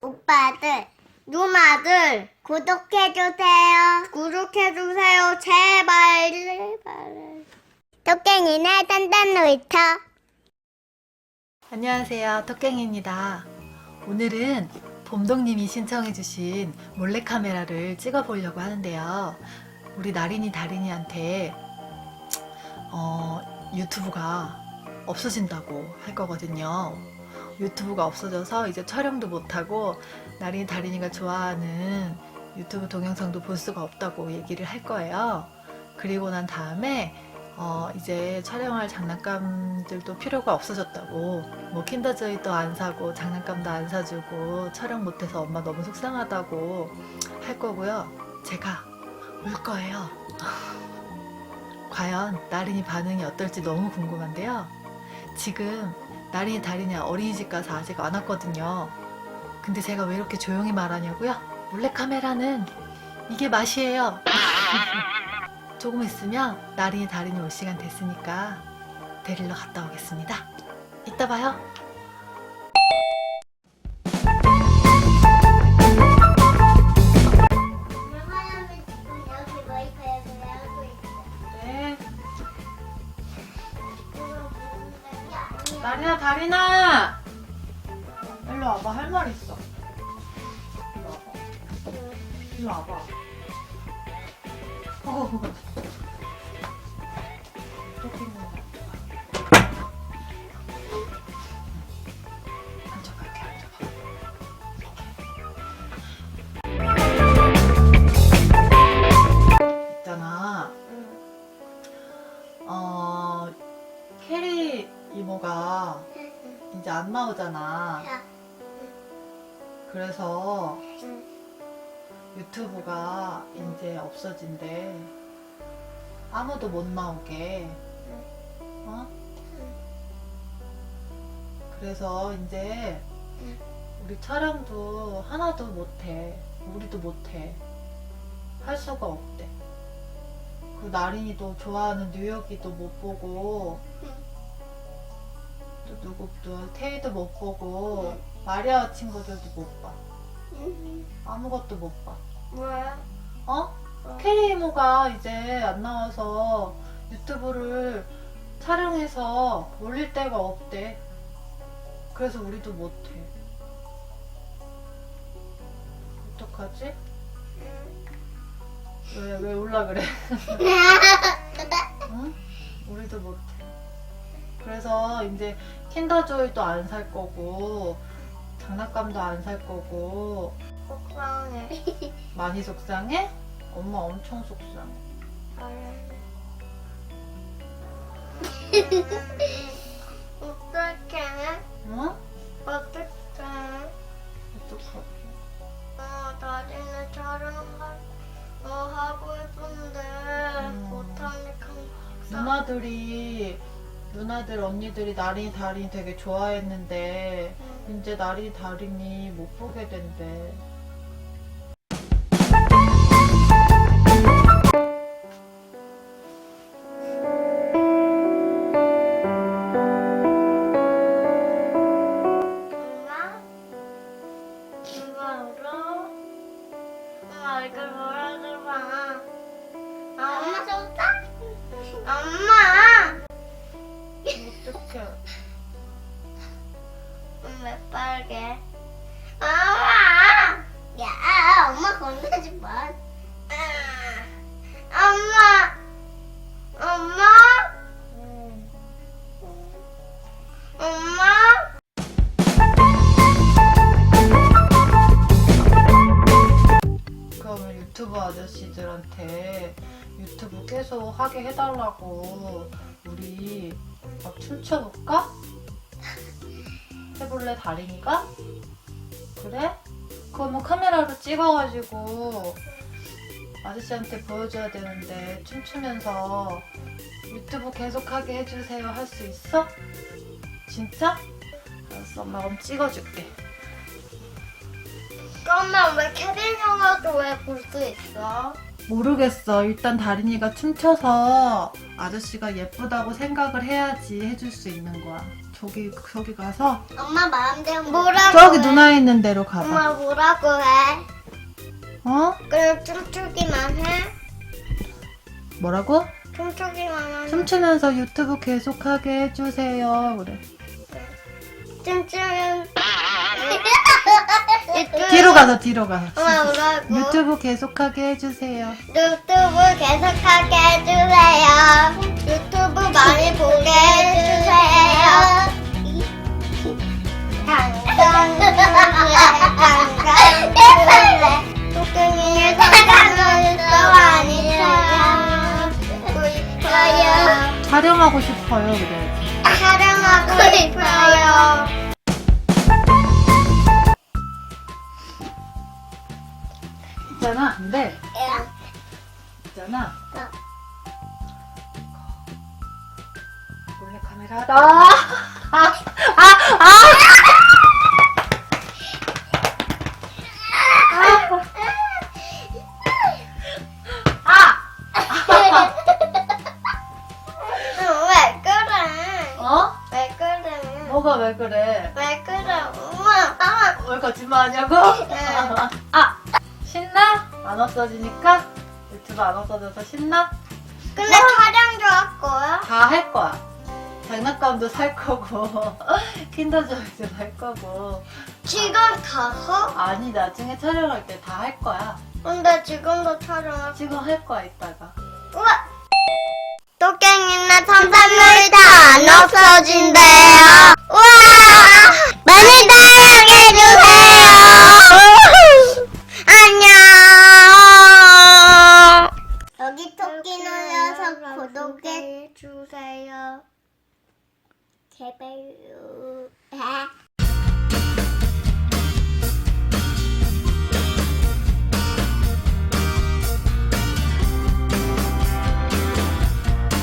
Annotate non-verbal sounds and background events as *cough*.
오빠들, 누나들, 구독해주세요. 구독해주세요. 제발, 제발. 토깽이네 단단 놀이터. 안녕하세요. 토깽입니다. 오늘은 봄동님이 신청해주신 몰래카메라를 찍어보려고 하는데요. 우리 나린이 다린이한테 어, 유튜브가 없어진다고 할 거거든요. 유튜브가 없어져서 이제 촬영도 못하고 나린이 다린이가 좋아하는 유튜브 동영상도 볼 수가 없다고 얘기를 할 거예요. 그리고 난 다음에 어, 이제 촬영할 장난감들도 필요가 없어졌다고. 뭐 킨더조이도 안 사고 장난감도 안 사주고 촬영 못해서 엄마 너무 속상하다고 할 거고요. 제가 울 거예요. *laughs* 과연 나린이 반응이 어떨지 너무 궁금한데요. 지금 나린이 다린이 어린이집 가서 아직 안 왔거든요 근데 제가 왜 이렇게 조용히 말하냐고요 몰래카메라는 이게 맛이에요 *laughs* 조금 있으면 나린이 다린이 올 시간 됐으니까 데리러 갔다 오겠습니다. 이따 봐요. 나린아 다린아. 일로 와봐 할 말 있어. 일로 와봐. 일로 와봐. 어. *laughs* 이렇게 있는 안 나오잖아. 야, 그래서 응. 유튜브가 이제 없어진대. 아무도 못 나오게. 어? 그래서 이제 응. 우리 촬영도 하나도 못해. 우리도 못해. 할 수가 없대. 그 나린이도 좋아하는 뉴욕이도 못 보고 또 누구 또 테이도 못 보고 마리아 친구들도 못 봐. 응. 아무것도 못 봐. 뭐야? 어? 캐리 이모가 이제 안 나와서 유튜브를 촬영해서 올릴 데가 없대. 그래서 우리도 못해. 어떡하지? 왜, 왜 올라 그래? *laughs* 응? 우리도 못해. 그래서 이제 킨더조이도 안 살 거고, 장난감도 안 살 거고, 속상해. *laughs* 많이 속상해? 엄마 엄청 속상해. *laughs* 어떡해? 응? 어떡해? 어떡하지? 어, 나중에 촬영할 어, 하고 싶은데 음. 못하니까 막상 누나들이 누나들 언니들이 나린이 다린이 되게 좋아했는데 응. 이제 나린이 다린이 못 보게 된대. 엄마? 엄마 울어? 엄마 얼굴 보라고 봐. 아, 엄마 속상? 엄마! 어떡해. 왜 빨개? 엄마! 야, 엄마 건드지 마. 아, 엄마! 엄마? 엄마? 그러면 유튜브 아저씨들한테 유튜브 계속 하게 해달라고 우리 막 춤춰볼까? *laughs* 해볼래 다린이가? 그래? 그러면 카메라로 찍어가지고 아저씨한테 보여줘야 되는데 춤추면서 유튜브 계속하게 해주세요 할 수 있어? 진짜? 알았어 엄마 그럼 찍어줄게 그러면 왜 케빈 영화도 왜 볼 수 있어? 모르겠어. 일단 다린이가 춤춰서 아저씨가 예쁘다고 생각을 해야지 해줄 수 있는 거야. 저기 저기 가서 엄마 마음대로 뭐라고 저기 해? 누나 있는 데로 가봐. 엄마 뭐라고 해? 어? 그럼 춤추기만 해? 뭐라고? 춤추기만 하면 춤추면서 유튜브 계속하게 해주세요. 그래. 춤추면 *laughs* 뒤로 가서 뒤로 가서. 엄마 뭐라고? 유튜브 계속하게 해주세요. 유튜브 계속하게 해주세요. 유튜브 많이 보게 해주세요. 또 많이 싶어요. 촬영하고 싶어요. 그래. 촬영하고 싶어요. 있잖아. 근데 있잖아. 어. 몰래 카메라 하다. 아, 아, 아! 왜 그래? 어? 왜 그래? 뭐가 왜 그래? 왜 그래? 엄마, 아, 왜 거짓말하냐고? 응. 아? 안 없어지니까? 유튜브 안 없어져서 신나? 근데 촬영도 할 거야? 다 할 거야. 장난감도 살 거고, *laughs* 킨더조이도 살 거고. 지금 가서? 아니, 나중에 촬영할 때 다 할 거야. 근데 지금도 촬영할 지금 할 거야, 이따가. 우와! 토깽이나 탐탐물이 다 안 없어진대요. 우와! *laughs* 사 Hep *laughs*